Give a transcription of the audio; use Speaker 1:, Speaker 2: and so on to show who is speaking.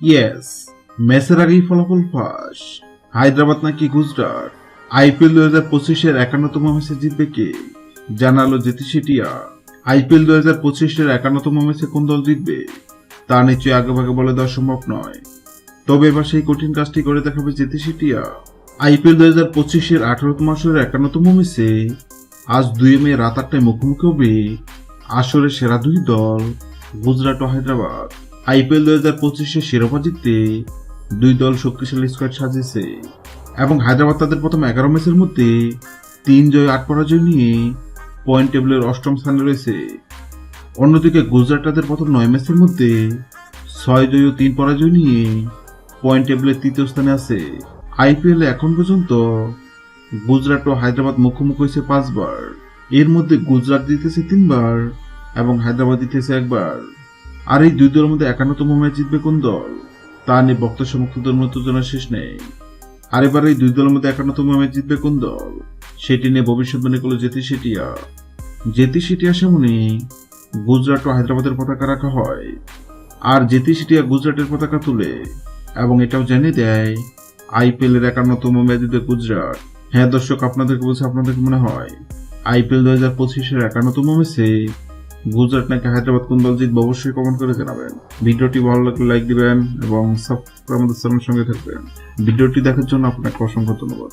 Speaker 1: Yes ম্যাচের আগেই ফলাফল ফাঁস। হায়দ্রাবাদ নাকি গুজরাট? আইপিএল দু হাজার পঁচিশের একান্নতম ম্যাচে জিতবে কে? জানালো জেতি সেটিয়া আইপিএল দু হাজার পঁচিশের একান্নতম ম্যাচে কোন দল জিতবে? তা নিশ্চয়ই আগেভাগে বলে দেওয়া সম্ভব নয়। তবে এবার সেই কঠিন কাজটি করে দেখাবে জেতি সেটিয়া আইপিএল দু হাজার পঁচিশের আঠারোতম আসরের একান্নতম ম্যাচে আজ দুই মে রাত আটটায় মুখোমুখি হবে আসরের সেরা দুই দল গুজরাট ও হায়দ্রাবাদ। আইপিএল দু হাজার পঁচিশে শিরোপা জিততে দুই দল শক্তিশালী স্কোয়াড সাজিয়েছে এবং হায়দ্রাবাদ তাদের প্রথম এগারো ম্যাচের মধ্যে তিন জয়, আট পরাজয় নিয়ে পয়েন্ট টেবিলের অষ্টম স্থানে রয়েছে। অন্যদিকে গুজরাট তাদের প্রথম নয় ম্যাচের মধ্যে ছয় জয় ও তিন পরাজয় নিয়ে পয়েন্ট টেবিলের তৃতীয় স্থানে আছে। আইপিএলে এখন পর্যন্ত গুজরাট ও হায়দ্রাবাদ মুখোমুখি হয়েছে পাঁচবার। এর মধ্যে গুজরাট জিতেছে তিনবার এবং হায়দ্রাবাদ জিতেছে একবার। আর এই দুই দলের মধ্যে একান্নতম ম্যাচ জিতবে কোন দল? তা নিয়ে বক্তা সমর্থকদের উত্তেজনা শেষ নেই। আর এবার এই দুই দলের মধ্যে একান্নতম ম্যাচ জিতবে কোন দল? সেটি নিয়ে ভবিষ্যৎবাণী করল জেতি সেটিয়া। জেতি সেটিয়া সামনে গুজরাট ও হায়দ্রাবাদের পতাকা রাখা হয়। আর জেতি সেটিয়া গুজরাটের পতাকা তুলে এবং এটাও জানিয়ে দেয়, আইপিএল এর একান্নতম ম্যাচ জিতবে গুজরাট। হ্যাঁ দর্শক, আপনাদেরকে বলছে আপনাদেরকে মনে হয়? আইপিএল দু হাজার পঁচিশের একান্নতম ম্যাচে গুজরাট নাকি হায়দ্রাবাদ কোন দল জিতবে অবশ্যই কমেন্ট করে জানাবেন। ভিডিওটি ভালো লাগলে লাইক দিবেন এবং সাবস্ক্রাইব আমাদের চ্যানেলের সঙ্গে থাকবেন। ভিডিওটি দেখার জন্য আপনাকে অসংখ্য ধন্যবাদ।